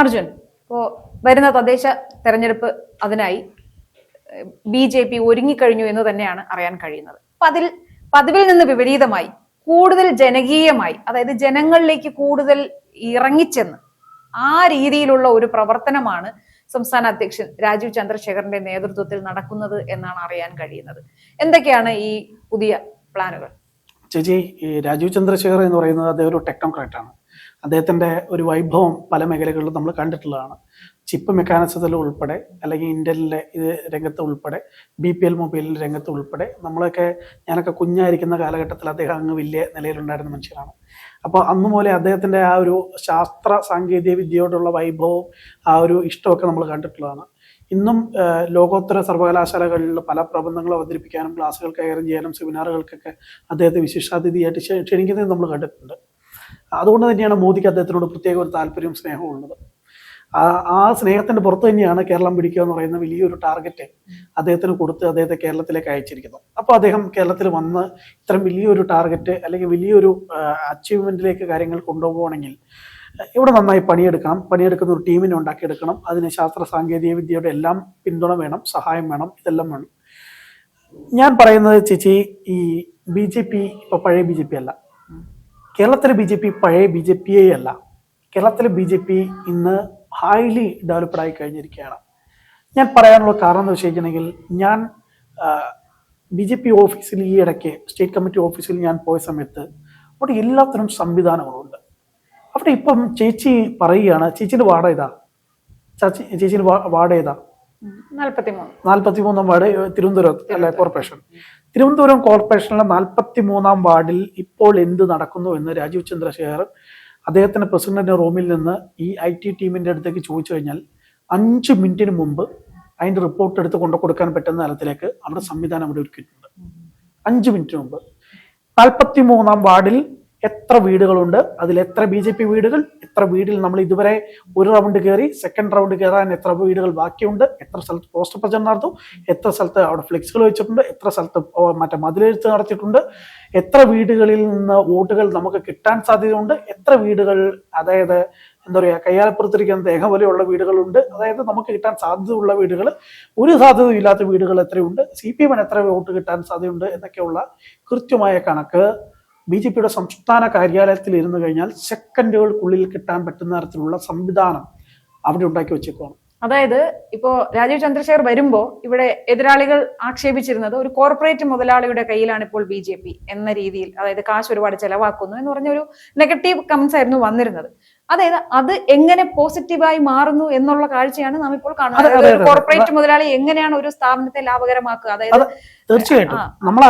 അർജുൻ ഇപ്പോ വരുന്ന തദ്ദേശ തെരഞ്ഞെടുപ്പ് അതിനായി ബി ജെ പി ഒരുങ്ങിക്കഴിഞ്ഞു എന്ന് തന്നെയാണ് അറിയാൻ കഴിയുന്നത്. അപ്പൊ അതിൽ പതിവിൽ നിന്ന് വിപരീതമായി കൂടുതൽ ജനകീയമായി അതായത് ജനങ്ങളിലേക്ക് കൂടുതൽ ഇറങ്ങിച്ചെന്ന് ആ രീതിയിലുള്ള ഒരു പ്രവർത്തനമാണ് സംസ്ഥാന അധ്യക്ഷൻ രാജീവ് ചന്ദ്രശേഖറിന്റെ നേതൃത്വത്തിൽ നടക്കുന്നത് എന്നാണ് അറിയാൻ കഴിയുന്നത്. എന്തൊക്കെയാണ് ഈ പുതിയ പ്ലാനുകൾ? ചേച്ചി രാജീവ് ചന്ദ്രശേഖർ എന്ന് പറയുന്നത് അദ്ദേഹം ഒരു ടെക്നോക്രാറ്റ് ആണ് അദ്ദേഹത്തിന്റെ ഒരു വൈഭവം പല മേഖലകളിലും നമ്മൾ കണ്ടിട്ടുള്ളതാണ്. ചിപ്പ് മെക്കാനിസത്തിൽ ഉൾപ്പെടെ അല്ലെങ്കിൽ ഇന്ത്യയിലെ ഇത് രംഗത്ത് ഉൾപ്പെടെ ബി പി എൽ മൊബൈലിന്റെ രംഗത്ത് ഉൾപ്പെടെ നമ്മളൊക്കെ ഞാനൊക്കെ കുഞ്ഞായിരിക്കുന്ന കാലഘട്ടത്തിൽ അദ്ദേഹം അങ്ങ് വലിയ നിലയിലുണ്ടായിരുന്ന മനുഷ്യനാണ് അപ്പോൾ അന്ന് മുതലേ അദ്ദേഹത്തിന്റെ ആ ഒരു ശാസ്ത്ര സാങ്കേതിക വിദ്യയോടുള്ള വൈഭവവും ആ ഒരു ഇഷ്ടമൊക്കെ നമ്മൾ കണ്ടിട്ടുള്ളതാണ്. ഇന്നും ലോകോത്തര സർവകലാശാലകളിൽ പല പ്രബന്ധങ്ങൾ അവതരിപ്പിക്കാനും ക്ലാസ്സുകൾ കൈകാര്യം ചെയ്യാനും സെമിനാറുകൾക്കൊക്കെ അദ്ദേഹത്തെ വിശിഷ്ടാതിഥിയായിട്ട് ക്ഷ- ക്ഷണിക്കുന്നത് നമ്മൾ കണ്ടിട്ടുണ്ട്. അതുകൊണ്ട് തന്നെയാണ് മോദിക്ക് അദ്ദേഹത്തിനോട് പ്രത്യേക ഒരു താല്പര്യവും സ്നേഹവും ഉള്ളത്. ആ സ്നേഹത്തിന്റെ പുറത്ത് തന്നെയാണ് കേരളം പിടിക്കുക എന്ന് പറയുന്ന വലിയൊരു ടാർഗറ്റ് അദ്ദേഹത്തിന് കൊടുത്ത് അദ്ദേഹത്തെ കേരളത്തിലേക്ക് അയച്ചിരിക്കുന്നത്. അപ്പോൾ അദ്ദേഹം കേരളത്തിൽ വന്ന് ഇത്തരം വലിയൊരു ടാർഗറ്റ് അല്ലെങ്കിൽ വലിയൊരു അച്ചീവ്മെന്റിലേക്ക് കാര്യങ്ങൾ കൊണ്ടുപോകണമെങ്കിൽ ഇവിടെ നന്നായി പണിയെടുക്കണം പണിയെടുക്കുന്ന ഒരു ടീമിനെ ഉണ്ടാക്കിയെടുക്കണം. അതിന് ശാസ്ത്ര സാങ്കേതിക വിദ്യയുടെ എല്ലാം പിന്തുണ വേണം സഹായം വേണം ഇതെല്ലാം വേണം. ഞാൻ പറയുന്നത് ചേച്ചി ഈ ബി ജെ പി ഇപ്പൊ പഴയ ബി ജെ പി അല്ല. കേരളത്തിലെ ബി ജെ പി പഴയ ബി ജെ പി അല്ല കേരളത്തിലെ ബി ജെ പി ഇന്ന് ഹൈലി ഡെവലപ്ഡ് ആയി കഴിഞ്ഞിരിക്കുകയാണ്. ഞാൻ പറയാനുള്ള കാരണം എന്ന് വെച്ച് കഴിഞ്ഞിട്ടുണ്ടെങ്കിൽ ഞാൻ ബി ജെ പി ഓഫീസിൽ ഈ ഇടയ്ക്ക് സ്റ്റേറ്റ് കമ്മിറ്റി ഓഫീസിൽ ഞാൻ പോയ സമയത്ത് അവിടെ എല്ലാത്തിനും സംവിധാനങ്ങളുണ്ട്. അവിടെ ഇപ്പം ചേച്ചി പറയുകയാണ് ചേച്ചിയുടെ വാർഡ് ഏതാ? ചാച്ചി ചേച്ചിയുടെ വാർഡ് ഏതാ? നാൽപ്പത്തി മൂന്ന് വാർഡ് തിരുവനന്തപുരം അല്ലെ കോർപ്പറേഷൻ തിരുവനന്തപുരം കോർപ്പറേഷനിലെ നാൽപ്പത്തി മൂന്നാം വാർഡിൽ ഇപ്പോൾ എന്ത് നടക്കുന്നു എന്ന് രാജീവ് ചന്ദ്രശേഖർ അദ്ദേഹത്തിന്റെ പ്രസിഡന്റിന്റെ റൂമിൽ നിന്ന് ഈ ഐ ടി ടീമിന്റെ അടുത്തേക്ക് ചോദിച്ചു കഴിഞ്ഞാൽ അഞ്ച് മിനിറ്റിന് മുമ്പ് അതിന്റെ റിപ്പോർട്ട് എടുത്ത് കൊണ്ടു കൊടുക്കാൻ പറ്റുന്ന തലത്തിലേക്ക് അവിടെ സംവിധാനം അവിടെ ഒരുക്കിയിട്ടുണ്ട്. അഞ്ച് മിനിറ്റിന് മുമ്പ്. നാൽപ്പത്തി മൂന്നാം വാർഡിൽ എത്ര വീടുകളുണ്ട് അതിൽ എത്ര ബി ജെ പി വീടുകൾ എത്ര വീടിൽ നമ്മൾ ഇതുവരെ ഒരു റൗണ്ട് കയറി സെക്കൻഡ് റൗണ്ട് കയറാൻ എത്ര വീടുകൾ ബാക്കിയുണ്ട് എത്ര സ്ഥലത്ത് പോസ്റ്റർ പ്രചരണം നടത്തും എത്ര സ്ഥലത്ത് അവിടെ ഫ്ലെക്സുകൾ വെച്ചിട്ടുണ്ട് എത്ര സ്ഥലത്ത് മറ്റേ മതിലെഴുത്ത് നടത്തിയിട്ടുണ്ട് എത്ര വീടുകളിൽ നിന്ന് വോട്ടുകൾ നമുക്ക് കിട്ടാൻ സാധ്യതയുണ്ട് എത്ര വീടുകൾ അതായത് എന്താ പറയുക കയ്യാലപ്പുറത്തിരിക്കുന്ന തേങ്ങ പോലെയുള്ള വീടുകളുണ്ട് അതായത് നമുക്ക് കിട്ടാൻ സാധ്യതയുള്ള വീടുകൾ ഒരു സാധ്യതയില്ലാത്ത വീടുകൾ എത്രയുണ്ട് സി പി എമ്മിന് എത്ര വോട്ട് കിട്ടാൻ സാധ്യതയുണ്ട് എന്നൊക്കെയുള്ള കൃത്യമായ കണക്ക് ബി ജെ പിയുടെ സംസ്ഥാന കാര്യാലയത്തിൽ ഇരുന്ന് കഴിഞ്ഞാൽ സെക്കൻഡുകൾക്കുള്ളിൽ കിട്ടാൻ പറ്റുന്ന തരത്തിലുള്ള സംവിധാനം അവിടെ ഉണ്ടാക്കി വെച്ചേക്കുവാണ്. അതായത് ഇപ്പോ രാജീവ് ചന്ദ്രശേഖർ വരുമ്പോ ഇവിടെ എതിരാളികൾ ആക്ഷേപിച്ചിരുന്നത് ഒരു കോർപ്പറേറ്റ് മുതലാളിയുടെ കയ്യിലാണ് ഇപ്പോൾ ബി ജെ പി എന്ന രീതിയിൽ അതായത് കാശ് ഒരുപാട് ചെലവാക്കുന്നു എന്ന് പറഞ്ഞ ഒരു നെഗറ്റീവ് കമന്റ്സ് ആയിരുന്നു വന്നിരുന്നത്. അതായത് അത് എങ്ങനെ പോസിറ്റീവായി മാറുന്നു എന്നുള്ള കാഴ്ചയാണ് നാം ഇപ്പോൾ കാണുന്നത്. കോർപ്പറേറ്റ് മുതലാളി എങ്ങനെയാണ് ഒരു സ്ഥാപനത്തെ ലാഭകരമാക്കുക? അതായത് അതെ. തീർച്ചയായിട്ടും. നമ്മൾ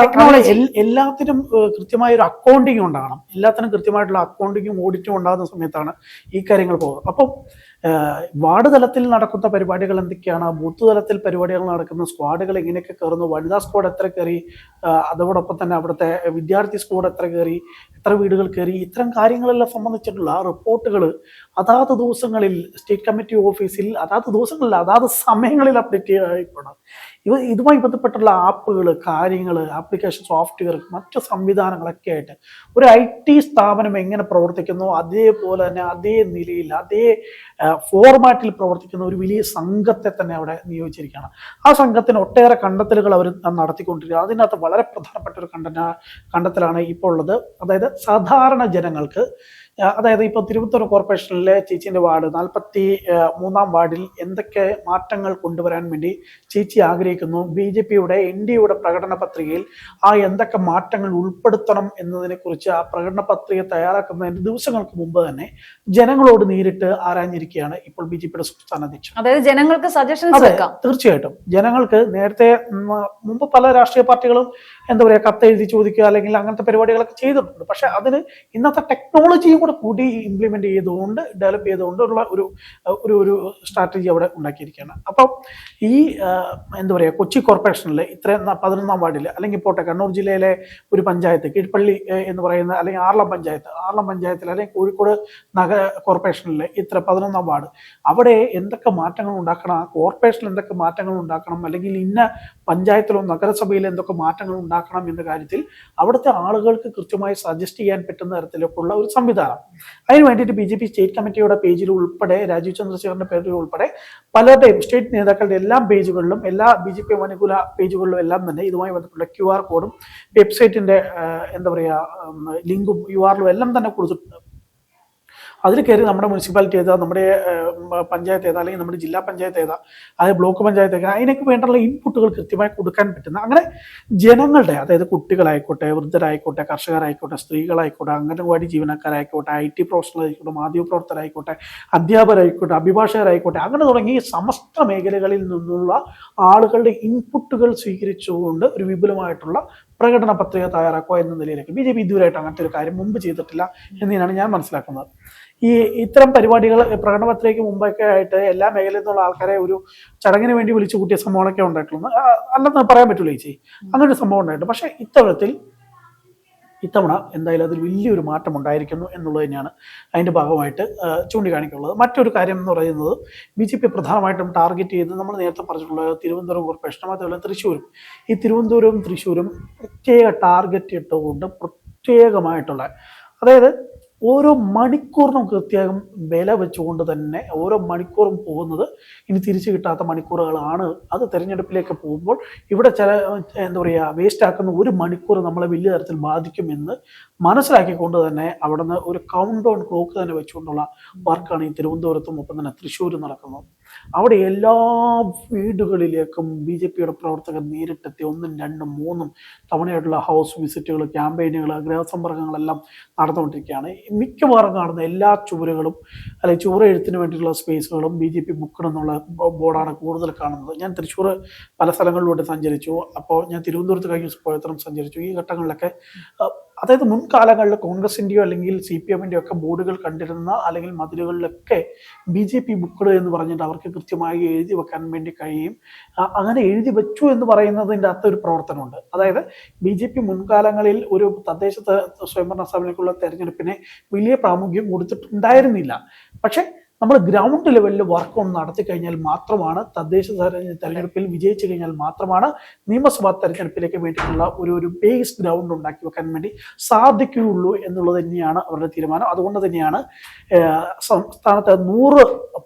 എല്ലാത്തിനും കൃത്യമായ ഒരു അക്കൗണ്ടിങ് ഉണ്ടാകണം എല്ലാത്തിനും കൃത്യമായിട്ടുള്ള അക്കൗണ്ടിങ്ങും ഓഡിറ്റും ഉണ്ടാകുന്ന സമയത്താണ് ഈ കാര്യങ്ങൾ പോകുന്നത്. അപ്പം വാർഡ് തലത്തിൽ നടക്കുന്ന പരിപാടികൾ എന്തൊക്കെയാണ്? ബൂത്ത് തലത്തിൽ പരിപാടികൾ നടക്കുന്ന സ്ക്വാഡുകൾ എങ്ങനെയൊക്കെ കയറുന്നു? വനിതാ സ്ക്വാഡ് എത്ര കയറി? അതോടൊപ്പം തന്നെ അവിടുത്തെ വിദ്യാർത്ഥി സ്ക്വാഡ് എത്ര കയറി? എത്ര വീടുകൾ കയറി? ഇത്തരം കാര്യങ്ങളെല്ലാം സംബന്ധിച്ചിട്ടുള്ള റിപ്പോർട്ടുകൾ അതാത് ദിവസങ്ങളിൽ സ്റ്റേറ്റ് കമ്മിറ്റി ഓഫീസിൽ അതാത് ദിവസങ്ങളിൽ അതാത് സമയങ്ങളിൽ അപ്ഡേറ്റ് ചെയ്യപ്പെടണം ഇവ ഇതുമായി ബന്ധപ്പെട്ടുള്ള ആപ്പുകൾ കാര്യങ്ങൾ ആപ്ലിക്കേഷൻ സോഫ്റ്റ്വെയർ മറ്റു സംവിധാനങ്ങളൊക്കെ ആയിട്ട് ഒരു ഐ ടി സ്ഥാപനം എങ്ങനെ പ്രവർത്തിക്കുന്നു അതേപോലെ തന്നെ അതേ നിലയിൽ അതേ ഫോർമാറ്റിൽ പ്രവർത്തിക്കുന്ന ഒരു വലിയ സംഘത്തെ തന്നെ അവിടെ നിയോഗിച്ചിരിക്കുകയാണ്. ആ സംഘത്തിന് ഒട്ടേറെ കണ്ടെത്തലുകൾ അവർ നടത്തിക്കൊണ്ടിരിക്കുക അതിനകത്ത് വളരെ പ്രധാനപ്പെട്ട ഒരു കണ്ടെത്തലാണ് ഇപ്പോൾ ഉള്ളത്. അതായത് സാധാരണ ജനങ്ങൾക്ക് അതായത് ഇപ്പോൾ തിരുവനന്തപുരം കോർപ്പറേഷനിലെ ചേച്ചിന്റെ വാർഡ് നാൽപ്പത്തി മൂന്നാം വാർഡിൽ എന്തൊക്കെ മാറ്റങ്ങൾ കൊണ്ടുവരാൻ വേണ്ടി ചേച്ചി ആഗ്രഹിക്കുന്നു? ബി ജെ പിയുടെ എൻ ഡി എയുടെ പ്രകടന പത്രികയിൽ ആ എന്തൊക്കെ മാറ്റങ്ങൾ ഉൾപ്പെടുത്തണം എന്നതിനെക്കുറിച്ച് ആ പ്രകടന പത്രിക തയ്യാറാക്കുന്നതിന് ദിവസങ്ങൾക്ക് മുമ്പ് തന്നെ ജനങ്ങളോട് നേരിട്ട് ആരാഞ്ഞിരിക്കുകയാണ് ഇപ്പോൾ ബി ജെ പിയുടെ സംസ്ഥാന അധ്യക്ഷൻ. അതായത് ജനങ്ങൾക്ക് വെക്കാം. തീർച്ചയായിട്ടും. ജനങ്ങൾക്ക് നേരത്തെ മുമ്പ് പല രാഷ്ട്രീയ പാർട്ടികളും എന്താ പറയുക കത്തെഴുതി ചോദിക്കുക അല്ലെങ്കിൽ അങ്ങനത്തെ പരിപാടികളൊക്കെ ചെയ്തിട്ടുണ്ട്. പക്ഷെ അതിന് ഇന്നത്തെ ടെക്നോളജിയും കൂടെ കൂടി ഇംപ്ലിമെന്റ് ചെയ്തുകൊണ്ട് ഡെവലപ്പ് ചെയ്തുകൊണ്ടുള്ള ഒരു ഒരു ഒരു സ്ട്രാറ്റജി അവിടെ ഉണ്ടാക്കിയിരിക്കുകയാണ്. അപ്പം ഈ എന്താ പറയുക കൊച്ചി കോർപ്പറേഷനിൽ ഇത്രയും പതിനൊന്നാം വാർഡിൽ അല്ലെങ്കിൽ പോട്ടെ കണ്ണൂർ ജില്ലയിലെ ഒരു പഞ്ചായത്ത് കീഴ്പള്ളി എന്ന് പറയുന്ന അല്ലെങ്കിൽ ആർളം പഞ്ചായത്ത് ആർളം പഞ്ചായത്തിൽ അല്ലെങ്കിൽ കോഴിക്കോട് നഗര കോർപ്പറേഷനിൽ ഇത്ര പതിനൊന്നാം വാർഡ് അവിടെ എന്തൊക്കെ മാറ്റങ്ങൾ ഉണ്ടാക്കണം കോർപ്പറേഷനിൽ എന്തൊക്കെ മാറ്റങ്ങൾ ഉണ്ടാക്കണം അല്ലെങ്കിൽ ഇന്ന പഞ്ചായത്തിലോ നഗരസഭയിലോ എന്തൊക്കെ മാറ്റങ്ങൾ ഉണ്ടാക്കണം എന്ന കാര്യത്തിൽ അവിടുത്തെ ആളുകൾക്ക് കൃത്യമായി സജസ്റ്റ് ചെയ്യാൻ പറ്റുന്ന തരത്തിലൊക്കെയുള്ള ഒരു സംവിധാനം. അതിന് വേണ്ടിയിട്ട് ബി ജെ പി സ്റ്റേറ്റ് കമ്മിറ്റിയുടെ പേജിൽ ഉൾപ്പെടെ രാജീവ് ചന്ദ്രശേഖറിന്റെ പേരിൽ ഉൾപ്പെടെ പലരുടെയും സ്റ്റേറ്റ് നേതാക്കളുടെ എല്ലാ പേജുകളിലും എല്ലാ ബി ജെ പി അനുകൂല പേജുകളിലും എല്ലാം തന്നെ ഇതുമായി ബന്ധപ്പെട്ട ക്യു ആർ കോഡും വെബ്സൈറ്റിന്റെ എന്താ പറയുക ലിങ്കും യു ആറിലും എല്ലാം തന്നെ കൊടുത്തിട്ടുണ്ട്. അതിൽ കയറി നമ്മുടെ മുനിസിപ്പാലിറ്റി ഏതാ നമ്മുടെ പഞ്ചായത്ത് ഏതാ അല്ലെങ്കിൽ നമ്മുടെ ജില്ലാ പഞ്ചായത്ത് ഏതാ അതായത് ബ്ലോക്ക് പഞ്ചായത്ത് ഏതാ അതിനൊക്കെ വേണ്ടുള്ള ഇൻപുട്ടുകൾ കൃത്യമായി കൊടുക്കാൻ പറ്റുന്ന അങ്ങനെ ജനങ്ങളുടെ അതായത് കുട്ടികളായിക്കോട്ടെ വൃദ്ധരായിക്കോട്ടെ കർഷകരായിക്കോട്ടെ സ്ത്രീകളായിക്കോട്ടെ അംഗനവാടി ജീവനക്കാരായിക്കോട്ടെ ഐ ടി പ്രൊഫഷണലായിക്കോട്ടെ മാധ്യമപ്രവർത്തകരായിക്കോട്ടെ അധ്യാപകരായിക്കോട്ടെ അഭിഭാഷകരായിക്കോട്ടെ അങ്ങനെ തുടങ്ങി സമസ്ത മേഖലകളിൽ നിന്നുള്ള ആളുകളുടെ ഇൻപുട്ടുകൾ സ്വീകരിച്ചുകൊണ്ട് ഒരു വിപുലമായിട്ടുള്ള പ്രകടന പത്രിക തയ്യാറാക്കുക എന്ന നിലയിലേക്ക്. ബി ജെ പി ഇതുവരെയായിട്ട് അങ്ങനത്തെ ഒരു കാര്യം മുമ്പ് ചെയ്തിട്ടില്ല എന്നതിനാണ് ഞാൻ മനസ്സിലാക്കുന്നത്. ഈ ഇത്തരം പരിപാടികൾ പ്രകടന പത്രികയ്ക്ക് മുമ്പൊക്കെ ആയിട്ട് എല്ലാ മേഖലയിൽ നിന്നുള്ള ആൾക്കാരെ ഒരു ചടങ്ങിന് വേണ്ടി വിളിച്ചു കൂട്ടിയ സംഭവങ്ങളൊക്കെ ഉണ്ടായിട്ടുള്ളത് അല്ലെന്ന് പറയാൻ പറ്റുള്ളൂ ചേച്ചി. അങ്ങനൊരു സംഭവം ഉണ്ടായിട്ടുണ്ട്. പക്ഷേ ഇത്തരത്തിൽ ഇത്തവണ എന്തായാലും അതിൽ വലിയൊരു മാറ്റം ഉണ്ടായിരിക്കുന്നു എന്നുള്ളത് തന്നെയാണ് അതിന്റെ ഭാഗമായിട്ട് ചൂണ്ടിക്കാണിക്കുള്ളത് മറ്റൊരു കാര്യം എന്ന് പറയുന്നത് ബി ജെ പി പ്രധാനമായിട്ടും ടാർഗറ്റ് ചെയ്ത് നമ്മൾ നേരത്തെ പറഞ്ഞിട്ടുള്ള തിരുവനന്തപുരം കോർപ്പറേഷൻ മാത്രമല്ല തൃശ്ശൂരും. ഈ തിരുവനന്തപുരവും തൃശ്ശൂരും പ്രത്യേക ടാർഗറ്റ് ഇട്ടുകൊണ്ട് പ്രത്യേകമായിട്ടുള്ള അതായത് ഓരോ മണിക്കൂറിനും കൃത്യം വില വെച്ചുകൊണ്ട് തന്നെ ഓരോ മണിക്കൂറും പോകുന്നത് ഇനി തിരിച്ചു കിട്ടാത്ത മണിക്കൂറുകളാണ്. അത് തിരഞ്ഞെടുപ്പിലേക്ക് പോകുമ്പോൾ ഇവിടെ ചില എന്താ പറയുക വേസ്റ്റ് ആക്കുന്ന ഒരു മണിക്കൂർ നമ്മളെ വലിയ തരത്തിൽ ബാധിക്കുമെന്ന് മനസ്സിലാക്കിക്കൊണ്ട് തന്നെ അവിടുന്ന് ഒരു കൗണ്ട് ഡൗൺ ക്ലോക്ക് തന്നെ വെച്ചുകൊണ്ടുള്ള വർക്കാണ് ഈ തിരുവനന്തപുരത്തും ഒപ്പം തന്നെ തൃശ്ശൂരും നടക്കുന്നത്. അവിടെ എല്ലാ വീടുകളിലേക്കും ബി ജെ പിയുടെ പ്രവർത്തകർ നേരിട്ടെത്തി. ഒന്നും രണ്ടും മൂന്നും തവണയായിട്ടുള്ള ഹൗസ് വിസിറ്റുകൾ ക്യാമ്പയിനുകൾ ഗൃഹസമ്പർക്കങ്ങളെല്ലാം നടന്നുകൊണ്ടിരിക്കുകയാണ്. മിക്കവാറും കാണുന്ന എല്ലാ ചുവരുകളും അല്ലെങ്കിൽ ചുവര എഴുത്തിന് വേണ്ടിയിട്ടുള്ള സ്പേസുകളും ബി ജെ പി ബുക്ക് എന്നുള്ള ബോർഡാണ് കൂടുതൽ കാണുന്നത്. ഞാൻ തൃശ്ശൂർ പല സ്ഥലങ്ങളിലൂടെ സഞ്ചരിച്ചു. അപ്പോൾ ഞാൻ തിരുവനന്തപുരത്ത് കഴിഞ്ഞ പോയത്തരം സഞ്ചരിച്ചു. ഈ ഘട്ടങ്ങളിലൊക്കെ അതായത് മുൻകാലങ്ങളിൽ കോൺഗ്രസിന്റെയോ അല്ലെങ്കിൽ സി പി എമ്മിന്റെയോ ഒക്കെ ബോർഡുകൾ കണ്ടിരുന്ന അല്ലെങ്കിൽ മതിലുകളിലൊക്കെ ബി ജെ പി ബുക്കുകൾ എന്ന് പറഞ്ഞിട്ട് അവർക്ക് കൃത്യമായി എഴുതി വെക്കാൻ വേണ്ടി കഴിയും. അങ്ങനെ എഴുതി വെച്ചു എന്ന് പറയുന്നതിന്റെ അകത്ത് ഒരു പ്രവർത്തനമുണ്ട്. അതായത് ബി ജെ പി മുൻകാലങ്ങളിൽ ഒരു തദ്ദേശ സ്വയംഭരണ സ്ഥാപനങ്ങൾക്കുള്ള തെരഞ്ഞെടുപ്പിനെ വലിയ പ്രാമുഖ്യം കൊടുത്തിട്ടുണ്ടായിരുന്നില്ല. പക്ഷേ നമ്മൾ ഗ്രൗണ്ട് ലെവലിൽ വർക്ക് ഒന്ന് നടത്തി കഴിഞ്ഞാൽ മാത്രമാണ് തദ്ദേശ തെര- തെരഞ്ഞെടുപ്പിൽ വിജയിച്ചു കഴിഞ്ഞാൽ മാത്രമാണ് നിയമസഭാ തെരഞ്ഞെടുപ്പിലേക്ക് വേണ്ടിയിട്ടുള്ള ഒരു ഒരു ബേസ് ഗ്രൗണ്ട് ഉണ്ടാക്കി വെക്കാൻ വേണ്ടി സാധിക്കുകയുള്ളൂ എന്നുള്ളത് തന്നെയാണ് അവരുടെ തീരുമാനം. അതുകൊണ്ട് തന്നെയാണ് സംസ്ഥാനത്ത് നൂറ്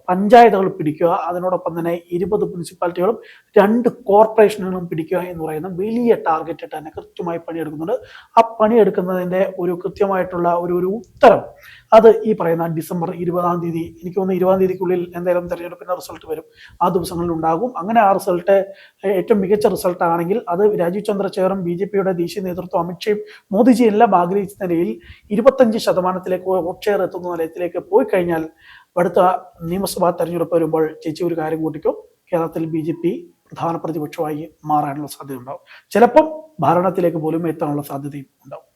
പഞ്ചായത്തുകൾ പിടിക്കുക അതിനോടൊപ്പം തന്നെ ഇരുപത് മുനിസിപ്പാലിറ്റികളും രണ്ട് കോർപ്പറേഷനുകളും പിടിക്കുക എന്ന് പറയുന്ന വലിയ ടാർഗറ്റ് തന്നെ കൃത്യമായി പണിയെടുക്കുന്നുണ്ട്. ആ പണിയെടുക്കുന്നതിന്റെ ഒരു കൃത്യമായിട്ടുള്ള ഒരു ഒരു ഉത്തരം അത് ഈ പറയുന്ന ഡിസംബർ ഇരുപതാം തീയതി എനിക്ക് തോന്നുന്നു ഇരുപതാം തീയതിക്കുള്ളിൽ എന്തായാലും തെരഞ്ഞെടുപ്പിന്റെ റിസൾട്ട് വരും. ആ ദിവസങ്ങളിൽ ഉണ്ടാകും അങ്ങനെ ആ റിസൾട്ട് ഏറ്റവും മികച്ച റിസൾട്ട് ആണെങ്കിൽ അത് രാജീവ് ചന്ദ്രശേഖറും ബി ജെ പിയുടെ ദേശീയ നേതൃത്വം അമിത്ഷയും മോദിജി എല്ലാം ആഗ്രഹിച്ച നിലയിൽ ഇരുപത്തഞ്ച് ശതമാനത്തിലേക്ക് വോട്ട് ഷെയർ എത്തുന്ന നിലയത്തിലേക്ക് പോയി കഴിഞ്ഞാൽ അടുത്ത നിയമസഭാ തെരഞ്ഞെടുപ്പ് വരുമ്പോൾ ചേച്ചി ഒരു കാര്യം കൂട്ടിക്കും കേരളത്തിൽ ബി ജെ പി പ്രധാന പ്രതിപക്ഷമായി മാറാനുള്ള സാധ്യത ഉണ്ടാവും ചിലപ്പം ഭരണത്തിലേക്ക് പോലും എത്താനുള്ള സാധ്യതയും ഉണ്ടാവും